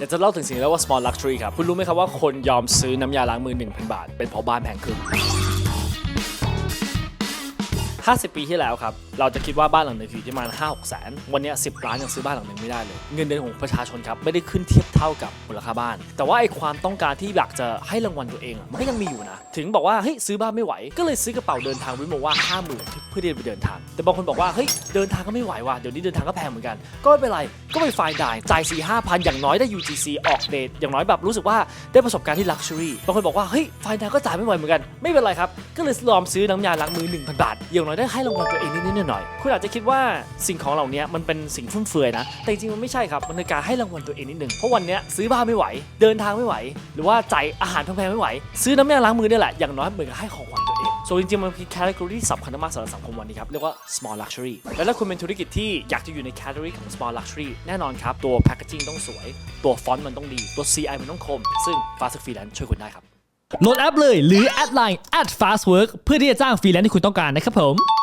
ดี๋ยวจะเล่าถึงสิ่งที่เรียกว่า small luxury ครับ คุณรู้ไหมครับว่าคนยอมซื้อน้ำยาล้างมือ 1,000 บาท เป็นเพราะบ้านแพงขึ้น 50 ปีที่แล้วครับ เราจะคิดว่าบ้านหลังหนึ่งอยู่ที่ประมาณ5 6แสนวันนี้ย10ล้านยังซื้อบ้านหลังหนึ่งไม่ได้เลย เงินเดือนของประชาชนครับไม่ได้ขึ้นเทียบเท่ากับมูลค่าบ้าน แต่ว่าไอ้ความต้องการที่อยากจะให้รางวัลตัวเองอะมันก็ยังมีอยู่นะ ถึงบอกว่าเฮ้ยซื้อบ้านไม่ไหว ก็เลยซื้อกระเป๋าเดินทางวิโมว่า50,000เพื่อที่จะไปเดินทาง แต่บางคนบอกว่าเฮ้ยเดินทางก็ไม่ไหวว่ะเดี๋ยวนี้เดินทางก็แพงเหมือนกัน ก็ไม่เป็นไรก็ไปไฟล์ได้จ่าย4 5 0 0 0อย่างน้อยได้ UGC ออกเดทอย่างน้อยแบบรู้สึกว่าได้ประสบการณ์ที่ luxury บางคนบอกว่าเฮ้ยไฟล์ได้ก็จ่ายไม่ไหวเหมือนกัน ไม่เป็นไรครับก็เลยลองซื้อน้ำยาล้างมือ 1,000 บาทอย่างน้อยได้ให้รางวัลตัวเองนิดๆหน่อย คุณอาจจะคิดว่าสิ่งของเหล่านี้มันเป็นสิ่งฟุ่มเฟือยนะ แต่จริงๆมันไม่ใช่ครับ มันคือการให้รางวัลตัวเองนิดนึงเพราะวันนี้ซื้อบ้านไม่ไหว เดินทางไม่ไหว หรือว่าจ่ายอาหารแพงๆไม่ไหว ซื้อน้ำยาล้างมือนี่ยแหละ อย่างน้อยเหมือนกับให้ของขวัญตัวเองส่วนจริงๆมันคือ category ที่สำคัญมากสำหรับสังคมวันนี้ครับ เรียกว่า small luxury และถ้าคุณเป็นธุรกิจที่อยากจะอยู่ใน category ของ small luxury แน่นอนครับ ตัว packaging ต้องสวย ตัวฟอนต์มันต้องดี ตัว CI มันต้องคม ซึ่ง Fast Freelance ช่วยคุณได้ครับโหลดแอปเลยหรือแอดไลน์ at fastwork เพื่อที่จะจ้างฟรีแลนซ์ที่คุณต้องการนะครับผม